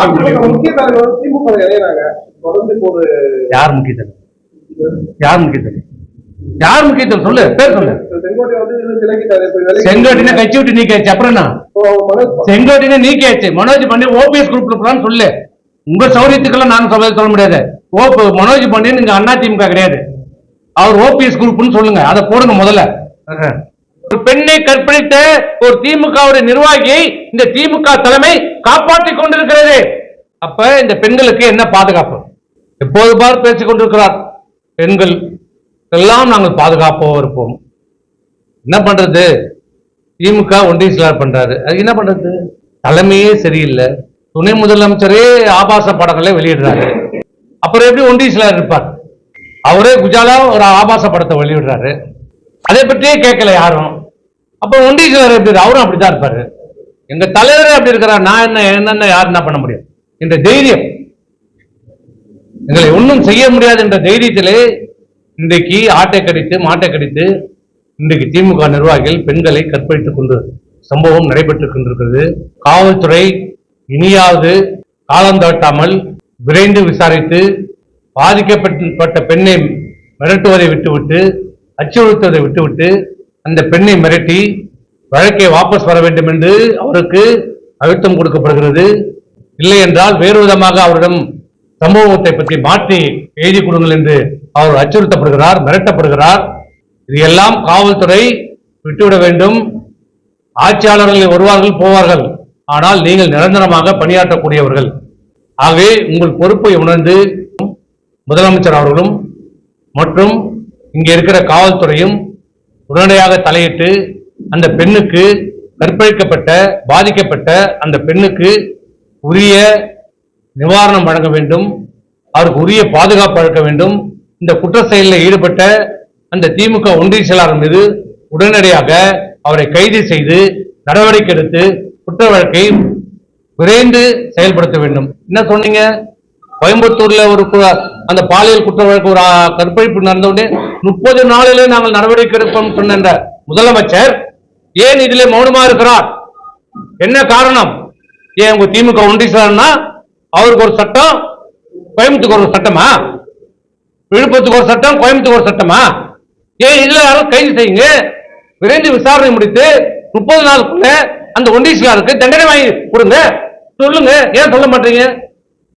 அதிமுக முக்கிய தலைவர் திமுக இணையறாங்க. தொடர்ந்து இப்போ ஒரு யார் யார் முக்கியத்துவம் யார் முக்கியத்துவம் சொல்லு பேர் சொல்லு. செங்கோட்டின கட்சி விட்டு நீக்கியாச்சு அப்புறம் செங்கோட்டின நீக்கியாச்சு. மனோஜ் பாண்டியன் ஓபிஎஸ் குரூப்ல போறான்னு சொல்லு. உங்க சௌரியத்துக்கெல்லாம் நாங்க சொல்ல சொல்ல முடியாது. ஓ மனோஜ் பாண்டியன் இங்க அண்ணா திமுக கிடையாது. அவர் ஓபிஎஸ் குரூப்னு சொல்லுங்க. அதை போடுங்க முதல்ல. ஒரு பெண்ணை கற்பழித்த ஒரு திமுகவுடைய நிர்வாகியை இந்த திமுக தலைமை காப்பாற்றிக் கொண்டிருக்கிறது. அப்ப இந்த பெண்களுக்கு என்ன பாதுகாப்பு? எப்போது பார் பேசிக் கொண்டிருக்கிறார்? பெண்கள் எல்லாம் நாங்கள் பாதுகாப்பாக இருப்போம். என்ன பண்றது? திமுக ஒன்றிய செயலாளர் பண்றாரு. அது என்ன பண்றது? தலைமையே சரியில்லை. துணை முதலமைச்சரே ஆபாச படங்களை வெளியிடுறாரு. அப்புறம் எப்படி ஒன்றிய செயலாளர் இருப்பார்? அவரே குஜாலா ஒரு ஆபாச படத்தை வெளியிடுறாரு. அதை பற்றியே கேட்கல யாரும். அப்போ ஒன்றிய எப்படி அவரும் அப்படிதான் இருப்பாரு. எங்க தலைவரே அப்படி இருக்கிறார். நான் என்ன என்னென்ன யார் என்ன பண்ண முடியும்? என்ற தைரியம். எங்களை ஒன்றும் செய்ய முடியாது என்ற தைரியத்திலே இன்றைக்கு ஆட்டை கடித்து மாட்டை கடித்து இன்றைக்கு திமுக நிர்வாகிகள் பெண்களை கற்பழித்துக் கொண்டு சம்பவம் நடைபெற்றுக் கொண்டிருக்கிறது. காவல்துறை இனியாவது காலந்தாட்டாமல் விரைந்து விசாரித்து பாதிக்கப்பட்ட பெண்ணை மிரட்டுவதை விட்டுவிட்டு அச்சுறுத்துவதை விட்டுவிட்டு அந்த பெண்ணை மிரட்டி வழக்கை வாபஸ் வர வேண்டும் என்று அவருக்கு அழுத்தம் கொடுக்கப்படுகிறது. இல்லை என்றால் வேறு விதமாக அவரிடம் சம்பவத்தை பற்றி மாற்றி எழுதி கொடுங்கள் என்று அவர் அச்சுறுத்தப்படுகிறார் மிரட்டப்படுகிறார். இது எல்லாம் காவல்துறை விட்டுவிட வேண்டும். ஆட்சியாளர்கள் வருவார்கள் போவார்கள். ஆனால் நீங்கள் நிரந்தரமாக பணியாற்றக்கூடியவர்கள். ஆகவே உங்கள் பொறுப்பை உணர்ந்து முதலமைச்சர் அவர்களும் மற்றும் இங்கே இருக்கிற காவல்துறையும் உடனடியாக தலையிட்டு அந்த பெண்ணுக்கு கற்பழிக்கப்பட்ட பாதிக்கப்பட்ட அந்த பெண்ணுக்கு உரிய நிவாரணம் வழங்க வேண்டும். அவருக்கு உரிய பாதுகாப்பு அளிக்க வேண்டும். இந்த குற்ற செயலில் ஈடுபட்ட அந்த திமுக ஒன்றிய செயலாளர் மீது உடனடியாக அவரை கைது செய்து நடவடிக்கை எடுத்து குற்ற வழக்கை விரைந்து செயல்படுத்த வேண்டும். என்ன சொன்னீங்க? கோயம்புத்தூர்ல ஒரு அந்த பாலியல் குற்ற வழக்கு ஒரு கற்பழிப்பு நடந்தவுடனே முப்பது நாளிலே நாங்கள் நடவடிக்கை எடுப்போம் சொன்ன இந்த முதலமைச்சர் ஏன் இதில் மௌனமா இருக்கிறார்? என்ன காரணம்? ஏன் உங்க திமுக ஒன்றிய அவருக்கு ஒரு சட்டம் கோயம்புத்தூருக்கு ஒரு சட்டமா? விழுப்புரத்துக்கு ஒரு சட்டம் கோயம்புத்தூர் ஒரு சட்டமா? ஏன் இதுல யாரும் கைது செய்யுங்க? விரைந்து விசாரணை முடித்து முப்பது நாளுக்குள்ள அந்த ஒன்றிய தண்டனை வாங்கி கொடுங்க. சொல்லுங்க. ஏன் சொல்ல மாட்டீங்க?